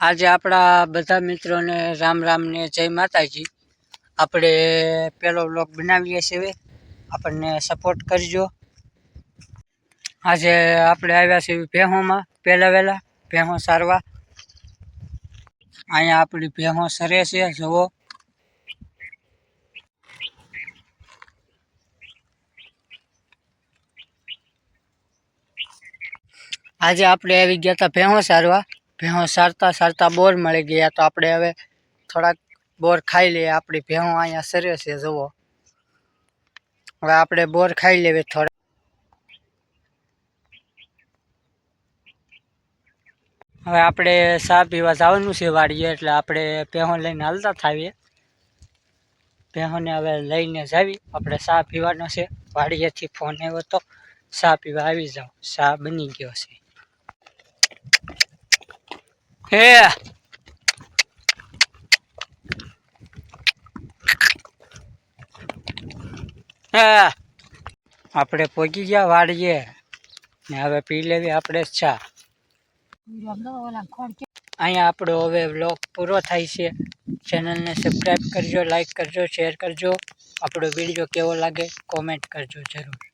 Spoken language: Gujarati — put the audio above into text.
આજે આપણા બધા મિત્રોને રામ રામ ને જય માતાજી. આપણે પેલો બ્લોગ બનાવીએ છીએ આપણને સપોર્ટ કરજો. આજે આપણે આવ્યા છીએ ભેહોમાં, પહેલાં વહેલા. ભેહો સારવા. અહીંયા આપણી ભેહો સરે છે, જુઓ. આજે આપણે આવી ગયા હતા ભેહો સારવા. ભેહો સારતા સારતા બોર મળી ગયા તો આપણે હવે થોડાક બોર ખાઈ લઈએ. આપણી ભેહો અહીંયા સરે છે, જુઓ. હવે આપણે બોર ખાઈ લેવી થોડા હવે આપણે સા પીવા જવાનું છે વાડીએ, એટલે આપણે ભેહો લઈને હાલતા થાવીએ ભેહોને હવે લઈને જાવી. આપણે સા પીવાનો છે. વાડીએથી ફોન આવ્યો તો સા પીવા આવી જાઓ. સા બની ગયો છે. હે આપણે પહોંચી ગયા વાડીએ. ને હવે પી લેવી આપણે ચા. અહીંયા આપણો હવે વ્લોગ પૂરો થાય છે. ચેનલને સબસ્ક્રાઈબ કરજો લાઈક કરજો શેર કરજો. આપણો વીડિયો કેવો લાગે કોમેન્ટ કરજો જરૂર.